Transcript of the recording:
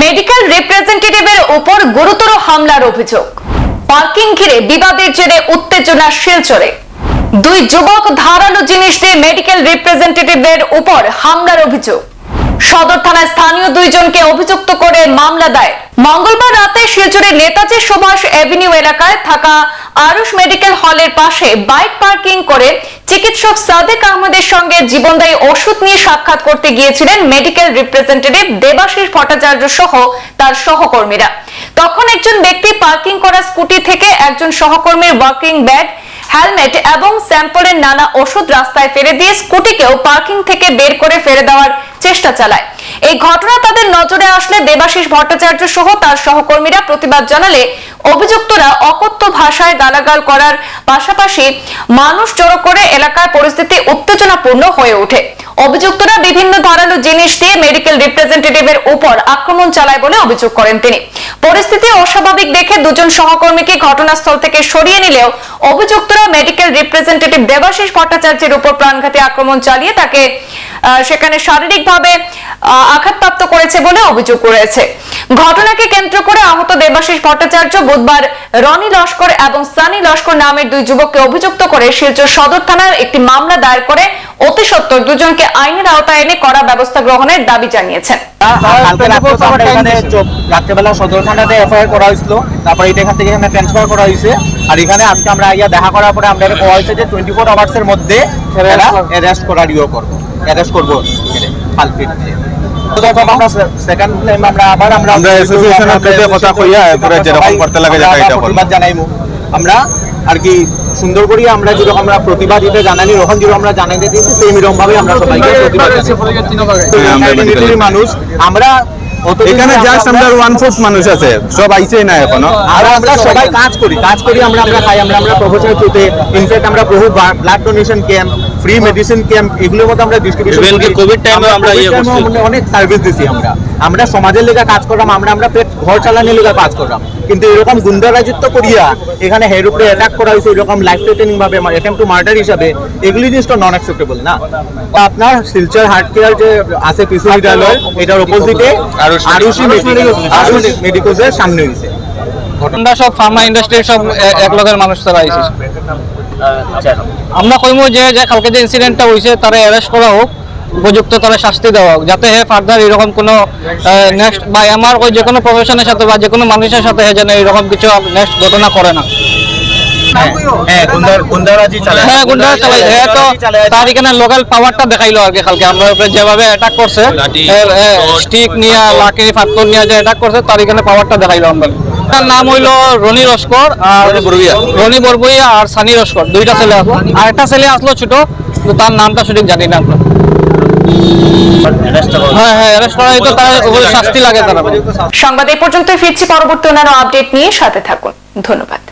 Medical রিপ্রেজেন্টেটিভের উপর গুরুতর হামলার অভিযোগ। পার্কিং ঘিরে বিবাদের জেরে উত্তেজনা শিলচরে। দুই যুবক ধারালো জিনিস দিয়ে মেডিকেল রিপ্রেজেন্টেটিভের উপর হামলার অভিযোগ। সদর থানায় স্থানীয় দুইজনকে অভিযুক্ত করে মামলা দায়ের। মঙ্গলবার রাতে শিলচরের নেতাজি সুভাষ এভিনিউ এলাকায় থাকা আরুষ মেডিকেল হলের পাশে বাইক পার্কিং করে চিকিৎসক সাদেক আহমেদের সঙ্গে জীবনদায়ী ওষুধ নিয়ে সাক্ষাৎ করতে গিয়েছিলেন মেডিকেল রিপ্রেজেন্টেটিভ দেবাশিস ভট্টাচার্য সহ তার সহকর্মীরা। তখন একজন ব্যক্তি পার্কিং করা স্কুটি থেকে একজন সহকর্মীর ওয়ার্কিং ব্যাগ হেলমেট এবং স্যাম্পলের নানা ওষুধ রাস্তায় ফেলে দিয়ে স্কুটিকেও পার্কিং থেকে বের করে ফেলে দেওয়ার চেষ্টা চালায়। এই ঘটনা তাদের নজরে আসলে দেবাশিস ভট্টাচার্য সহ তার সহকর্মীরা প্রতিবাদ জানালে অভিযুক্তরা অকথ্য ভাষায় গালাগাল করার পাশাপাশি মানুষ জড়ো করে এলাকার পরিস্থিতি উত্তেজনাপূর্ণ হয়ে ওঠে। অভিযুক্তরা বিভিন্ন ধারালো জিনিস দিয়ে মেডিকেল রিপ্রেজেন্টেটিভের উপর আক্রমণ চালায় বলে অভিযোগ করেন তিনি। পরিস্থিতি অস্বাভাবিক দেখে দুজন সহকর্মীকে ঘটনাস্থল থেকে সরিয়ে নিলেও অভিযুক্তরা মেডিকেল রিপ্রেজেন্টেটিভ দেবাশিস ভট্টাচার্যের উপর প্রাণঘাতী আক্রমণ চালিয়ে তাকে সেখানে শারীরিকভাবে আঘাতপ্রাপ্ত করেছে বলে অভিযোগ রয়েছে। ঘটনাকে কেন্দ্র করে আহত দেবাশিস ভট্টাচার্য বুধবার রনি লস্কর এবং সানি লস্কর নামের দুই যুবককে অভিযুক্ত করে শিলচর সদর থানায় একটি মামলা দায়ের করে অতি সত্বর দুজনকে আইনের আওতায় এনে কড়া ব্যবস্থা গ্রহণের দাবি জানিয়েছেন। রাত্রেবেলা সদর থানাতে এফআইআর করা হয়েছিল। তারপরে এটা এখান থেকে এখানে ট্রান্সফার করা হয়েছে। আর এখানে আজকে আমরা আইয়া দেখা করার পরে আমরা কোয়া হয়েছে যে টোয়েন্টি ফোর আওয়ার্স এর মধ্যে অ্যারেস্ট করার ইয়ে করব। অ্যারেস্ট করব। পালপিট সেকেন্ড টাইম আমরা আবার আমরা আমরা association কথা কইয়া এরপরে যেরকম করতে লাগে যেটা এটা করব। প্রতিবাদ জানাইমু আমরা আর কি সুন্দর করি আমরা যেরকম আমরা প্রতিবাদ এটা জানানি রকম যেরকম আমরা জানাইতে দিয়েছি সেই রকম ভাবে আমরা সবাইকে প্রতিবাদ হ্যাঁ, আমরা মানুষ এখানে জাস্ট আমরা- ওয়ান ফোর্থ মানুষ আছে সব আইছেই না এখনও। আর আমরা সবাই কাজ করি কাজ করি আমরা আমরা খাই আমরা আমরা প্রফেশনাল থ্রুতে ইনফ্যাক্ট আমরা বহু blood donation camp free medicine camp এগুলোর মধ্যে আমরা ডিস্ট্রিবিউশন Even কি COVID time এও আমরা ইয়ে অনেক সার্ভিস দিছি আমরা। আমরা সমাজের লেগে কাজ করলাম আমরা আমরা পেট ঘর চালানোর লেগে কাজ করলাম। কিন্তু এরকম গুন্ডা রাজত্ব করিয়া এখানে হের উপরে অ্যাটাক করা হয়েছে এরকম লাইফ থ্রেটেনিং ভাবে অ্যাটেম্প টু মার্ডার হিসাবে এগুলি জিনিসটা নন অ্যাকসেপ্টেবল না। তো আপনার শিলচর হার্ট কেয়ার যে আছে পিসি বিদ্যালয় এটার অপোজিটে আরুষি- মেডিকেলের সামনে হয়েছে আমরা সব ফার্মা ইন্ডাস্ট্রি সব এক লগের মানুষ তারা আইসি আমরা কইমু যে যে কালকে যে ইনসিডেন্টটা হইছে তারা অ্যারেস্ট করা হোক। উপযুক্ত তারা শাস্তি দেওয়া হোক। যাতে হে ফার্দার এরকম কোনো নেক্সট বা আমার ওই যে কোনো প্রফেশনের সাথে বা যে কোনো মানুষের সাথে হে যেন এরকম কিছু নেক্সট ঘটনা করে না। হ্যাঁ গুন্ডার গুন্ডারাজি হ্যাঁ গুন্ডা চালাই হে তো তার এখানে লোকাল পাওয়ারটা দেখাইলো আর কি কালকে আমরা উপরে যেভাবে অ্যাটাক করছে স্টিক নিয়ে লাঠি ফাত্তর নিয়ে যে অ্যাটাক করছে তার এখানে পাওয়ারটা দেখাইলো আমরা। তার নাম হইল রনি লস্কর আর রনি বরবইয়া। আর সানি লস্কর দুইটা ছেলে আসলো আর একটা ছেলে আসলো ছোট তার নামটা সঠিক জানি না আমরা। হ্যাঁ হ্যাঁ সংবাদ এই পর্যন্ত ফিরছি পরবর্তী অন্যান্য আপডেট নিয়ে সাথে থাকুন। ধন্যবাদ।